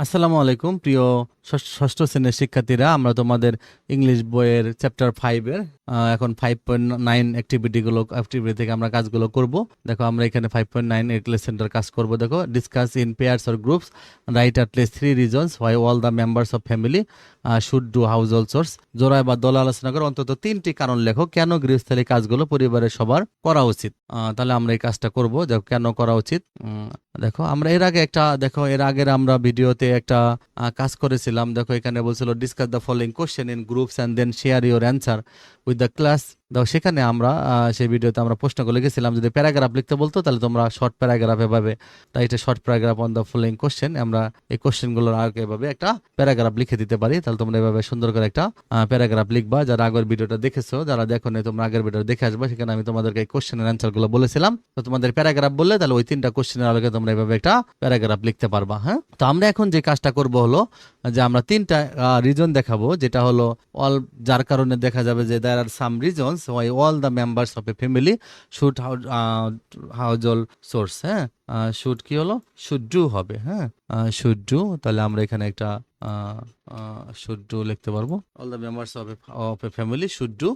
আসসালামু আলাইকুম, প্রিয় ষষ্ঠ- শ্রেণির শিক্ষার্থীরা, আমরা তোমাদের ইংলিশ বইয়ের চ্যাপ্টার ফাইভের এখন ফাইভ পয়েন্ট নাইন অ্যাক্টিভিটিগুলো অ্যাক্টিভিটি থেকে আমরা কাজগুলো করব। দেখো, আমরা এখানে ফাইভ পয়েন্ট নাইন লেসেন্টার কাজ করব। দেখো discuss in pairs or groups write at least three reasons why all the members of family should do household chores জোড়ায় বা দল আলোচনা করে অন্তত তিনটি কারণ লেখো, কেন গৃহস্থালী কাজগুলো পরিবারের সবার করা উচিত? তাহলে আমরা এই কাজটা করব, দেখো, কেন করা উচিত? দেখো, আমরা এর আগে একটা, দেখো, এর আগের আমরা ভিডিওতে একটা কাজ করেছিলাম। দেখো, এখানে বলছিল discuss the following question in groups and then share your answer with the class দেখো সেখানে আমরা সেই ভিডিওতে আমরা প্রশ্ন করে লিখেছিলাম, যদি প্যারাগ্রাফ লিখতে বলতো, তাহলে তোমরা শর্ট প্যারাগ্রাফ এভাবে, তাই এটা short paragraph on the following question আমরা এই কোশ্চেনগুলোর আগে এভাবে একটা প্যারাগ্রাফ লিখে দিতে পারি, তাহলে তোমরা এভাবে সুন্দর করে একটা প্যারাগ্রাফ লিখবা, যারা আগের ভিডিওটা দেখেছ, যারা দেখো নাই, তোমরা আগের ভিডিও দেখে আসবে, সেখানে আমি তোমাদেরকে এই কোশ্চেনের অ্যান্সারগুলো বলেছিলাম, তো তোমাদের প্যারাগ্রাফ বললে তাহলে ওই তিনটা কোশ্চেনের আলোকে তোমরা এভাবে একটা প্যারাগ্রাফ লিখতে পারবা হ্যাঁ? তো আমরা এখন যে কাজটা করব হলো, যে আমরা তিনটা রিজন দেখাবো, যেটা হলো অল যার কারণে দেখা যাবে যে there are some reasons why all the members of a family should household chores হ্যাঁ শুড কি হলো? শুড ডু হবে হ্যাঁ? শুড ডু তাহলে আমরা এখানে একটা শুড ডু লিখতে পারব। All the members of of a family should do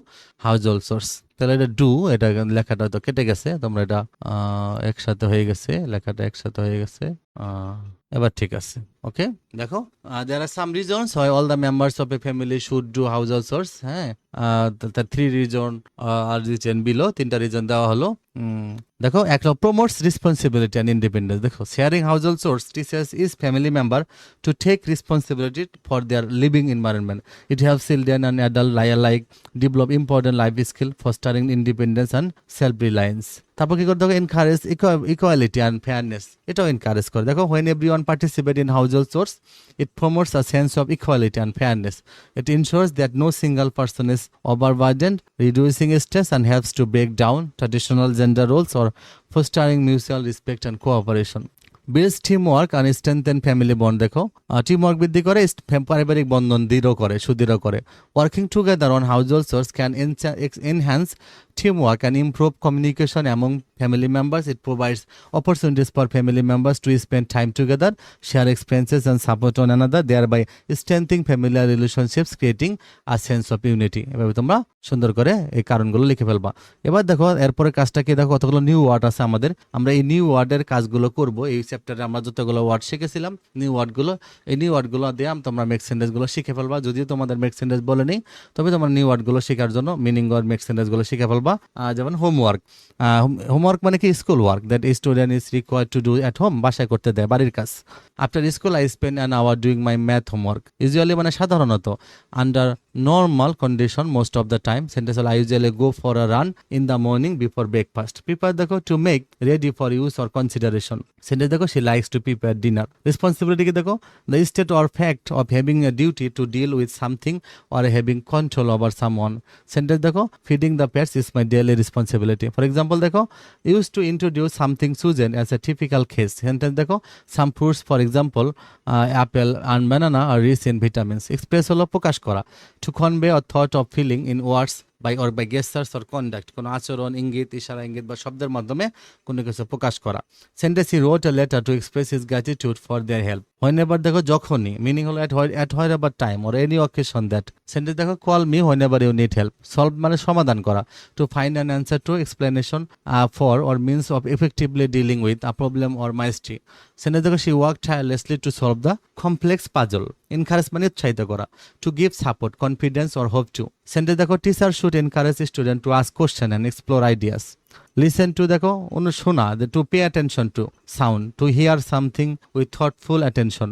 household chores তাহলে এটা ডু এটা লেখাটা হয়তো কেটে গেছে, তোমরা এটা একসাথে হয়ে গেছে, লেখাটা একসাথে হয়ে গেছে এবার ঠিক আছে ওকে দেখো দেয়ার আর সাম রিজনস হয় all the members of a family should do household chores হ্যাঁ? তার three reason are reason below তিনটা রিজন দেওয়া হলো। দেখো একটা প্রমোটস রেসপন্সিবিলিটি অ্যান্ড ইন্ডিপেন্ডেন্স দেখো sharing household chores teaches is family member to take responsibility for their living environment it have children and adult liar like develop important life skill fostering independence and self reliance তারপর কি করে দেখো encourage equality and fairness এটাও encourage করে। দেখো when everyone participate in household chores it promotes a sense of equality and fairness it ensures that no single person is overburdened, reducing stress and helps to break down traditional gender roles or fostering mutual respect and cooperation. Builds team work R strengthen family bond দেখো। Team work বৃদ্ধি করে পারিবারিক বন্ধন দৃঢ় করে, সুদৃঢ় করে। Working together on household chores can enhance team work and improve communication among family members. It provides opportunities for family members to spend time together, share experiences and support one another, thereby strengthening familiar relationships, creating a sense of unity. এভাবে তোমরা সুন্দর করে এই কারণগুলো লিখে ফেলবা। এবার দেখো, এরপরে কাজটা কি? দেখো, কতগুলো নিউ ওয়ার্ড আছে আমাদের। আমরা এই নিউ ওয়ার্ডের কাজগুলো করব। এই চ্যাপ্টারে আমরা যতগুলো ওয়ার্ড শিখেছিলাম নিউ ওয়ার্ডগুলো এই নিউ ওয়ার্ডগুলো দিয়ে তোমরা মেক সেন্টেন্সগুলো শিখে ফেলবা। যদিও তোমাদের মেক সেন্টেন্স বলে নেই, তবে তোমরা নিউ ওয়ার্ডগুলো শেখার জন্য মিনিং ওয়ার্ড মেক সেন্টেন্সগুলো শিখে ফেলবা। আহ, যেমন হোমওয়ার্ক হোমওয়ার্ক মানে কি? School work that student is required to do at home বাসায় করতে দেয় বাড়ির কাজ। After school I spend an hour doing my math homework usually মানে সাধারণত under normal condition most of the time sentence I usually go for a run in the morning before breakfast prepare দেখো to make ready for use or consideration sentence দেখো she likes to prepare dinner responsibility দেখো? The state or fact of having a duty to deal with something or having control over some one sentence দেখো feeding the pets is my daily responsibility for example দেখো use to introduce something such as a typical case sentence দেখো some fruits for example apple and banana are rich in vitamins express হলো প্রকাশ করা। To convey a thought of feeling in words by or by gestures or conduct কোনো আচরণ, ইঙ্গিত, ইশারা, ইঙ্গিত বা শব্দের মাধ্যমে কোনো কিছু প্রকাশ করা। Sentence he wrote a letter to express his gratitude for their help whenever দেখো যখনই মিনিং হলো at at wherever time or any occasion that sentence দেখো call me whenever you need help solve মানে সমাধান করা। To find an answer to explanation for or means of effectively dealing with a problem or mystery sentence দেখো she work tirelessly to solve the complex puzzle encourage মানে উৎসাহিত করা। To give support confidence or hope to sentence দেখো teacher should encourage student to ask question and explore ideas listen to দেখো, অনু শোনা to pay attention to sound to hear something with thoughtful attention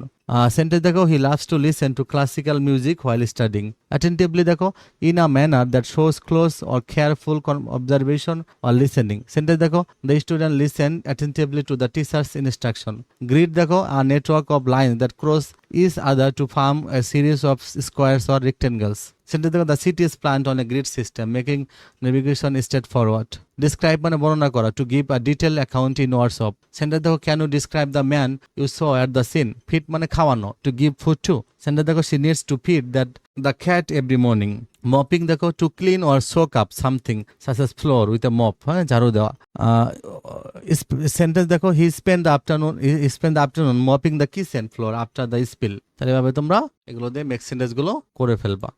sentence দেখো he loves to listen to classical music while studying attentively দেখো in a manner that shows close or careful observation or listening sentence দেখো the student listen attentively to the teachers instruction grid দেখো a network of line that cross each other to form a series of squares or rectangles sentence দেখো the city is planned on a grid system making navigation straightforward. Describe মানে বর্ণনা করা to give a detail account in words of sentence দেখো can you describe the man you saw at the scene feed মানে খাওয়ানো to give food to sentence দেখো she needs to feed that the cat every morning mopping দেখো to clean or soak up something such as floor with a mop হ্যাঁ ঝাড়ু দেওয়া। Sentence দেখো he spend the afternoon spend the afternoon mopping the kitchen floor after the spill তাহলে এভাবে তোমরা এগুলো দিয়ে মেক সেন্টেন্সগুলো করে ফেলবা।